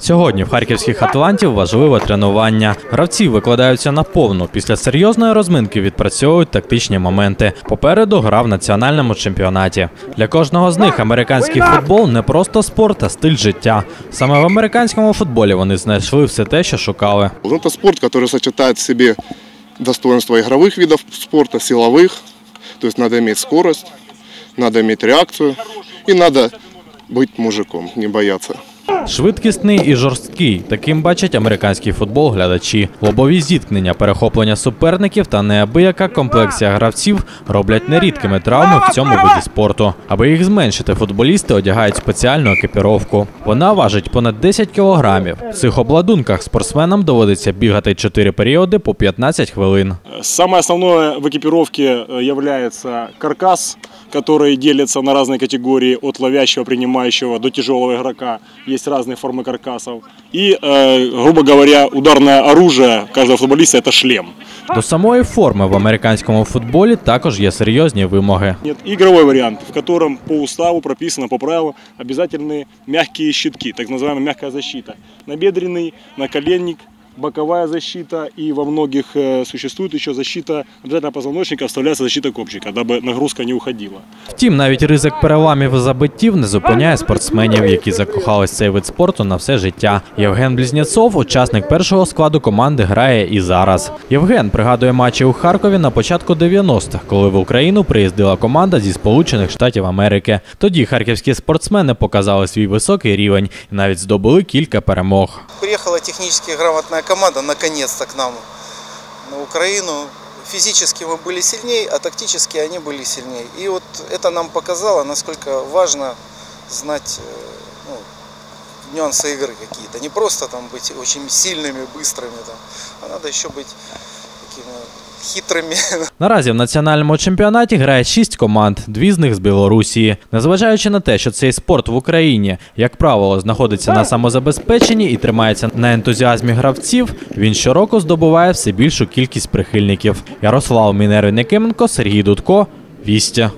Сьогодні в харківських атлантів важливе тренування. Гравці викладаються на повну. Після серйозної розминки відпрацьовують тактичні моменти. Попереду гра в національному чемпіонаті. Для кожного з них американський футбол не просто спорт, а стиль життя. Саме в американському футболі вони знайшли все те, що шукали. Ну, Это спорт, который сочетает в себе достоинства игровых видов спорта, силовых. То есть надо иметь скорость, надо иметь реакцию и надо быть мужиком, не бояться. Швидкісний і жорсткий. Таким бачать американський футбол глядачі. Лобові зіткнення, перехоплення суперників та неабияка комплексія гравців роблять нерідкими травми в цьому виді спорту. Аби їх зменшити, футболісти одягають спеціальну екіпіровку. Вона важить понад 10 кілограмів. В цих обладунках спортсменам доводиться бігати 4 періоди по 15 хвилин. Самое основное в экипировке э, является каркас, который делится на разные категории от ловящего, принимающего до тяжелого игрока. Есть разные формы каркасов. И, э, грубо говоря, ударное оружие каждого футболиста – это шлем. До самої форми в американському футболі також є серйозні вимоги. Нет, игровой вариант, в котором по уставу прописано, по правилу, обязательны мягкие щитки, так называемая мягкая защита. Набедренный, наколенник, боковая защита и во многих э, существует еще защита обязательно позвоночника, вставляется защита копчика, дабы нагрузка не уходила. Втім, навіть ризик переламів і забиттів не зупиняє спортсменів, які закохались в цей вид спорту на все життя. Євген Близнєцов, учасник першого складу команди, грає і зараз. Євген пригадує матчі у Харкові на початку 90-х, коли в Україну приїздила команда зі Сполучених Штатів Америки. Тоді харківські спортсмени показали свій високий рівень і навіть здобули кілька перемог. Приехала технически грамотная команда наконец-то к нам на Украину. Физически мы были сильнее, а тактически они были сильнее. И вот это нам показало, насколько важно знать э, ну, нюансы игры какие-то. Не просто там быть очень сильными, быстрыми, там, а надо еще быть такими хитрыми. Наразі в національному чемпіонаті грає шість команд, дві з них з Білорусі. Незважаючи на те, що цей спорт в Україні, як правило, знаходиться на самозабезпеченні і тримається на ентузіазмі гравців, він щороку здобуває все більшу кількість прихильників. Ярослав Мінервін Якименко, Сергій Дудко, Вістя.